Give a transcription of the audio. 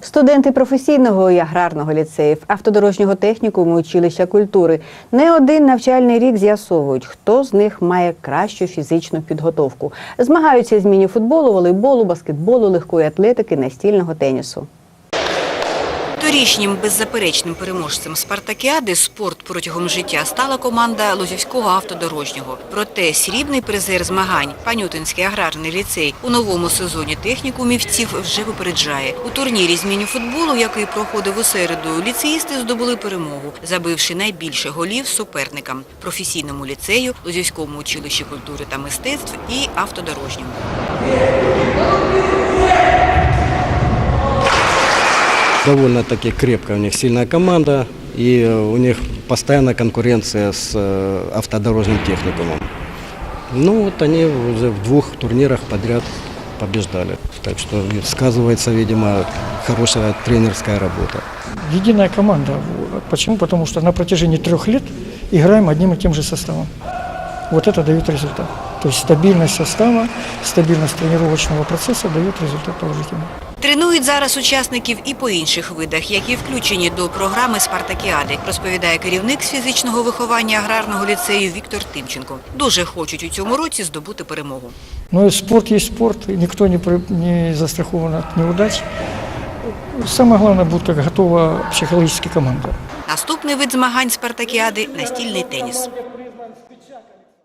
Студенти професійного і аграрного ліцеїв, автодорожнього технікуму училища культури не один навчальний рік з'ясовують, хто з них має кращу фізичну підготовку. Змагаються з міні-футболу, волейболу, баскетболу, легкої атлетики, настільного тенісу. Торішнім беззаперечним переможцем спартакіади спорт протягом життя стала команда Лозівського автодорожнього. Проте срібний призер змагань Панютинський аграрний ліцей у новому сезоні технікумівців вже випереджає. У турнірі з міні-футболу, який проходив у середу, ліцеїсти здобули перемогу, забивши найбільше голів суперникам – професійному ліцею, Лозівському училищі культури та мистецтв і автодорожньому. Довольно-таки крепкая у них сильная команда, и э, у них постоянная конкуренция с э, автодорожным техникумом. Ну вот они уже в двух турнирах подряд побеждали. Так что сказывается, видимо, хорошая тренерская работа. Единая команда. Почему? Потому что на протяжении трех лет играем одним и тем же составом. Вот это дает результат. То есть стабильность состава, стабильность тренировочного процесса дает результат положительный. Тренують зараз учасників і по інших видах, які включені до програми «Спартакіади», розповідає керівник з фізичного виховання аграрного ліцею Віктор Тимченко. Дуже хочуть у цьому році здобути перемогу. И спорт есть спорт, и никто не, не застрахован от неудач. Самое главное, будет готова психологически команда. Наступний вид змагань «Спартакіади» – настільний теніс.